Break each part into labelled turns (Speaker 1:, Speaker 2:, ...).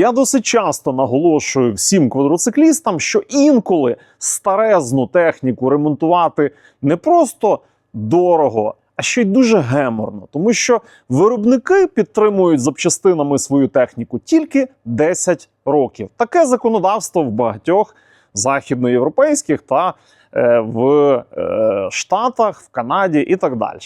Speaker 1: Я досить часто наголошую всім квадроциклістам, що інколи старезну техніку ремонтувати не просто дорого, а ще й дуже геморно, тому що виробники підтримують запчастинами свою техніку тільки 10 років. Таке законодавство в багатьох західноєвропейських та е, в е, Штатах, в Канаді і так далі.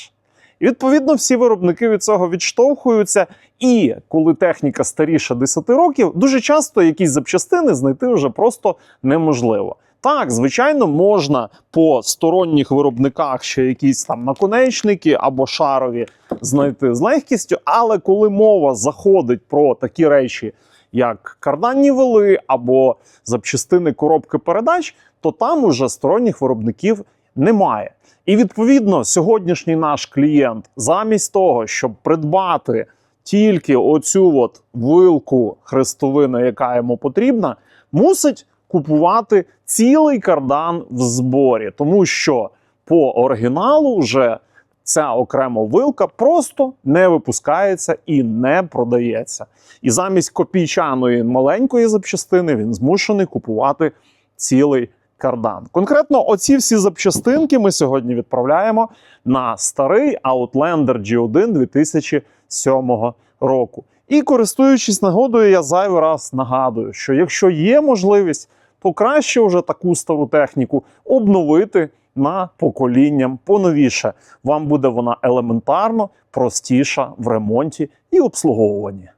Speaker 1: І відповідно всі виробники від цього відштовхуються. І коли техніка старіша 10 років, дуже часто якісь запчастини знайти вже просто неможливо. Так, звичайно, можна по сторонніх виробниках ще якісь там наконечники або шарові знайти з легкістю, але коли мова заходить про такі речі, як карданні вали або запчастини коробки передач, то там уже сторонніх виробників немає. І відповідно, сьогоднішній наш клієнт, замість того, щоб придбати тільки оцю от вилку хрестовини, яка йому потрібна, мусить купувати цілий кардан в зборі, тому що по оригіналу вже ця окрема вилка просто не випускається і не продається. І замість копійчаної маленької запчастини він змушений купувати цілий кардан. Конкретно, оці всі запчастинки ми сьогодні відправляємо на старий Outlander G1 2007 року. І користуючись нагодою, я зайвий раз нагадую, що якщо є можливість, то краще вже таку стару техніку обновити на поколінням поновіше. Вам буде вона елементарно простіша в ремонті і обслуговуванні.